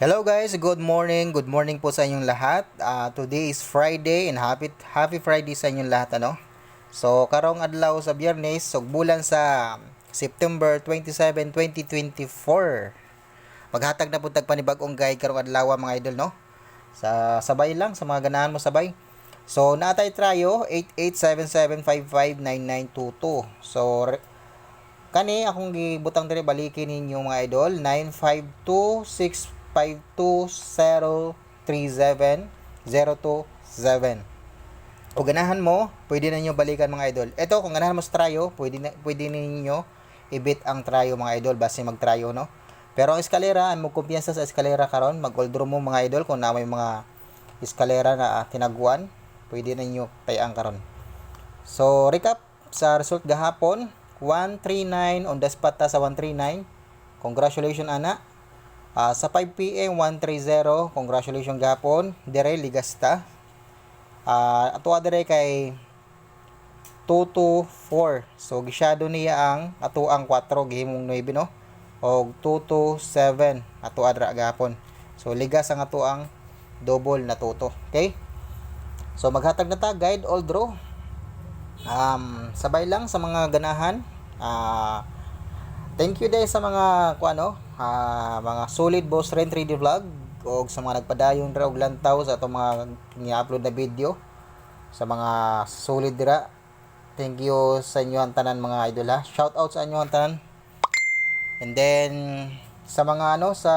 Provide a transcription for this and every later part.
Hello guys, good morning. Good morning po sa inyong lahat. Ah, today is Friday and happy happy Friday sa inyong lahat ano. So karong adlaw sa Biyernes, so bulan sa September 27, 2024. Maghatag na pud tag panibag-ong guide karong adlaw mga idol no. Sa sabay lang sa mga ganahan mo sabay. So natay trayo 8877559922. So kani akong gibutang dire balikin ninyo mga idol 952652037 o ganahan mo, pwede na ninyo balikan mga idol. Ito, kung ganahan mo sa tryo, pwede, na, pwede ninyo i-beat ang tryo mga idol, base mag-tryo, no? Pero ang eskalera, mo kumpiyansa sa eskalera karon mag-old mo mga idol, kung na may mga eskalera na ah, tinaguan, pwede na ninyo tayang karon. So, recap sa result gahapon, 139 on the spot ta sa 139. Congratulations ana. Ah, sa 5 PM 130, congratulations gahapon. Dire ligasta. Ah, ato dire kay 224. So gisyado niya ang ato ang 4 gihimong 9 no. Og 227 ato adra gahapon. So ligas ang ato ang double na toto. Okay? So maghatag na ta guide all draw. Um, sabay lang sa mga ganahan. Ah, thank you day sa mga kuano, ah, mga solid boss rent 3D vlog o sa mga nagpadayon ra og lantaw sa atong mga ni-upload na video sa mga solid dira. Thank you sa inyo ang tanan mga idol ha. Shout out sa inyo ang tanan. And then sa mga ano sa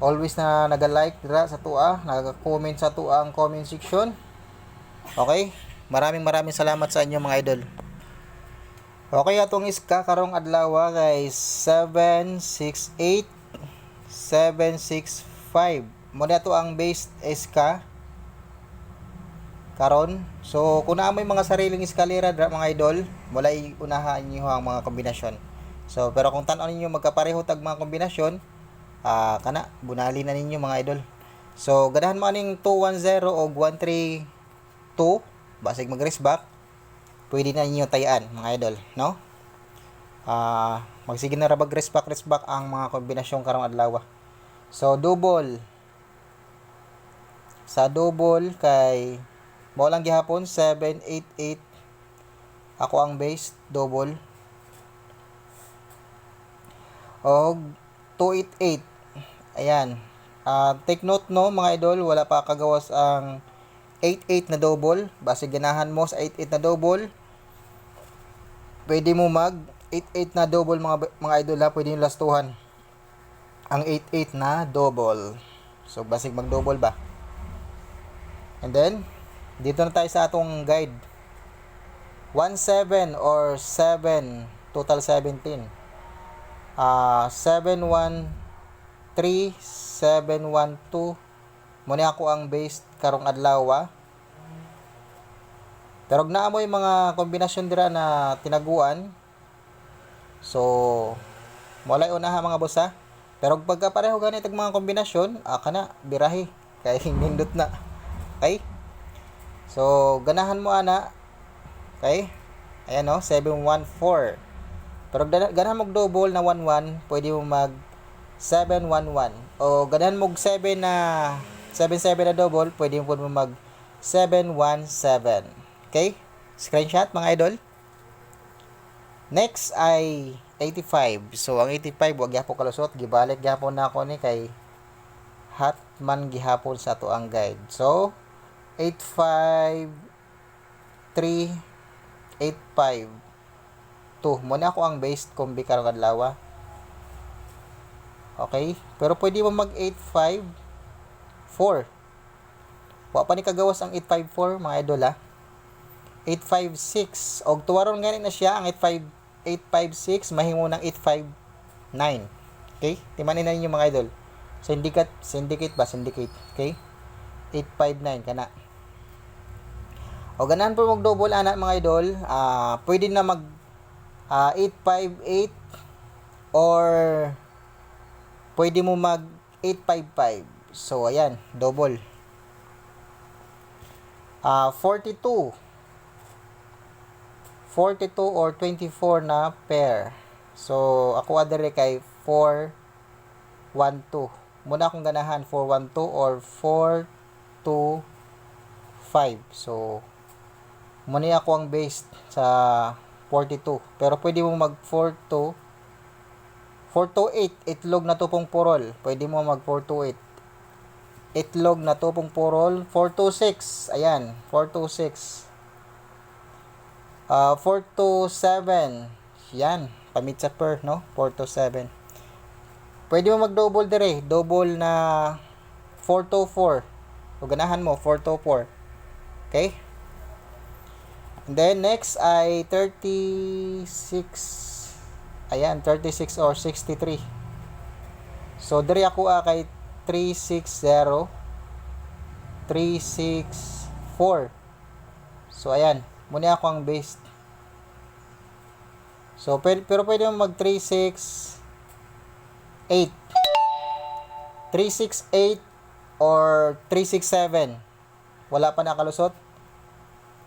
always na naga-like dira sa tua, naga-comment sa tua ang comment section. Okay? Maraming maraming salamat sa inyo mga idol. Okay, atong iska karong adlaw guys 768 765. Mo na to ang base iska karon. So kung naa may mga sariling eskalera dra mga idol, wala unahan niyo ang mga kombinasyon. So pero kung tan-aw ninyo magkapareho tag mga kombinasyon, ah kana bunali na ninyo mga idol. So ganahan mo aning 210 o 132 basig mag race back pwede na ninyo tayaan mga idol no? Ah magsige na ra bag race back race back ang mga kombinasyon karong adlaw. So double. Sa double kay mo lang gihapon 788 ako ang base double. Og 288 ayan. Ah, take note no mga idol wala pa kagawas ang 88 na double. Base ganahan mo sa 88 na double pwede mo mag 88 na double mga mga idol ha? Pwede yung lastuhan. Ang 88 na double. So basig mag double ba? And then dito na tayo sa atong guide. 17 or 7 total 17 ah 713 712 Muna ako ang base karong adlaw Pero naa mo yung mga kombinasyon dira na tinaguan. So, walay unaha mga boss ha. Pero pagka pareho ganit ang mga kombinasyon, ah, kana birahi kay nindot na. Okay? So, ganahan mo ana. Okay? Ayan no, 714. Pero gana- ganahan mo double na 11, pwede mo mag 711. O ganahan mo og 7 na 77 na double, pwede mo mag 717. Okay? Screenshot mga idol. Next ay 85. So ang 85 wag gyapon kalusot, gibalik gyapon na ako ni kay Hatman gihapon sa to ang guide. So 85 3 85 2 muna ako ang based combi karong adlaw. Okay? Pero pwede mo mag 85 4. Wa pa ni kagawas ang 854 mga idol ha. 856 og tuwaron gani na siya ang 85 856 mahimo ng 859. Okay? Timanin na ninyo mga idol. Syndicate, syndicate ba? Syndicate. Okay? 859 kana. O ganahan po mag double ana mga idol, ah pwede na mag ah, 858 or pwede mo mag 855. So ayan, double. Ah 42 42 or 24 na pair. So, ako adere kay 4, 1, 2. muna akong ganahan 412 or 425. So, muna ako ang based sa 42. Pero pwede mo mag 42 428 itlog na tupong purol. Pwede mo mag 428 itlog na tupong purol 426. Ayan, 426. Uh, 427. Yan, pamit per, no? 427. Pwede mo mag-double dire, double na 424. O ganahan mo 424. Okay? And then next ay 36 Ayan, 36 or 63. So dire ako ah, kay 360 364. So ayan, muna ako ang base. So pero, pero pwede mo mag 368. 368 or 367. Wala pa nakalusot.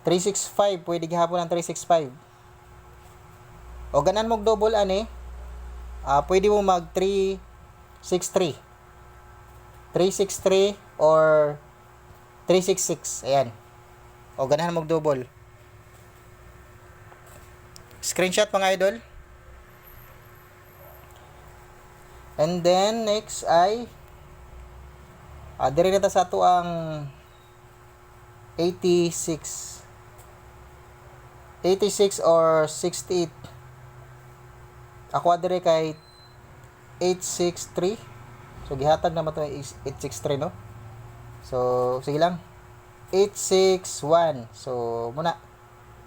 365, pwede gihapon ng 365. O ganan mo double ani, ah pwede mo mag 363. 363 or 366. Ayan. O ganahan mo double. Screenshot mga idol. And then next ay ah diri na sa ato ang 86 86 or 68 ako adire kay 863 so gihatag naman to 863 no? So sige lang. 861 so muna.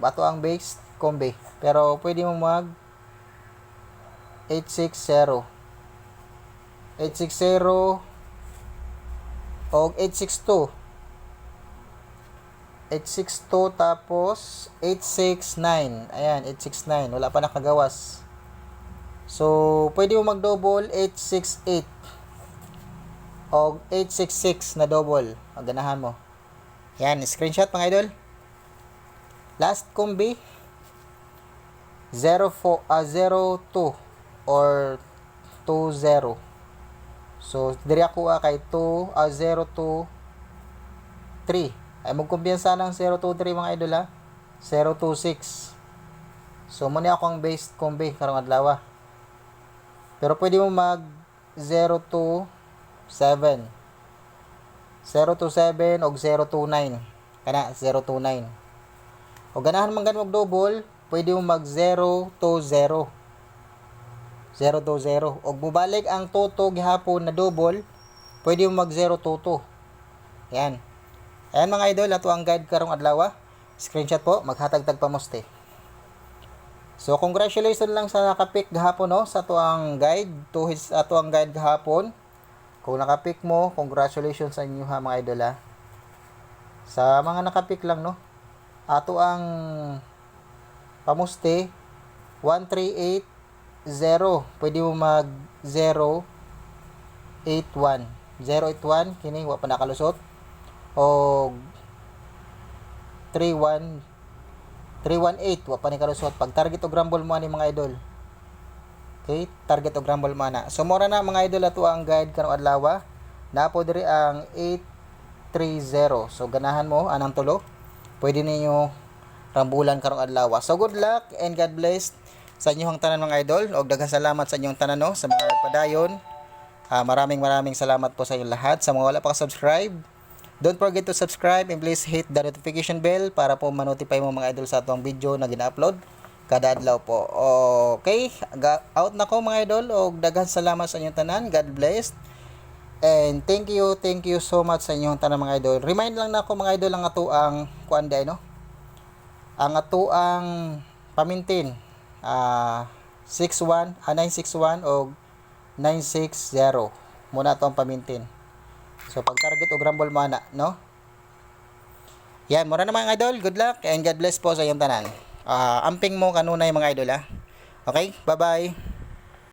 Bato ang base kombe pero pwede mo mag 860 860 o 862 862 tapos 869 ayan 869 wala pa nakagawas. So pwede mo mag double 868 o 866 na double. Ang ganahan mo. Yan screenshot mga idol. Last combi 04 ah 02 or 20 so diri ako ah, kay 2 ah 02 3 ay magkumpiyansa ng 023 mga idol ha 026 so muna ako ang base combi karong adlaw ah. pero pwede mo mag 027 027 og 029 kana 029 o ganahan man ganun mag double pwede mo mag 0 to 0 0 to 0 og mubalik ang toto gihapon na double pwede mo mag 0 to 2 yan Ayan mga idol, ato ang guide karong adlaw. ah. Screenshot po, maghatag-tag pamoste. So congratulations lang sa nakapick gahapon no sa ato ang guide, to his ato ang guide gahapon. Kung nakapick mo, congratulations sa inyo ha mga idol ha. Sa mga nakapick lang no. Ato ang pamuste 1380. Pwede mo mag 081. 081 kini wa pa nakalusot. O 31 318 wa pa ni kalusot pag target og rumble mo ani mga idol. Okay? Target og rumble mo na so mora na mga idol ato ang guide karong adlaw na po diri ang 830 so ganahan mo anang tulo. Pwede ninyo rambulan karong adlaw so good luck and God bless sa inyong tanan mga idol og daghang salamat sa inyong tanan no sa mga padayon Ah, maraming maraming salamat po sa inyong lahat sa mga wala pa ka-subscribe Don't forget to subscribe and please hit the notification bell para po ma-notify mo mga idol sa atong video na gina-upload kada adlaw po. Okay, out na ko mga idol og daghan salamat sa inyong tanan. God bless. And thank you, thank you so much sa inyong tanan mga idol. Remind lang na ako mga idol ang ato ang kuan day no. Ang ato ang pamintin ah 61 ah, 961 og 960 muna to ang pamintin. So pag target og rumble mana, no? Yan, mura na mga idol. Good luck and God bless po sa iyong tanan. Ah, amping mo kanunay mga idol ha. Okay? Bye-bye.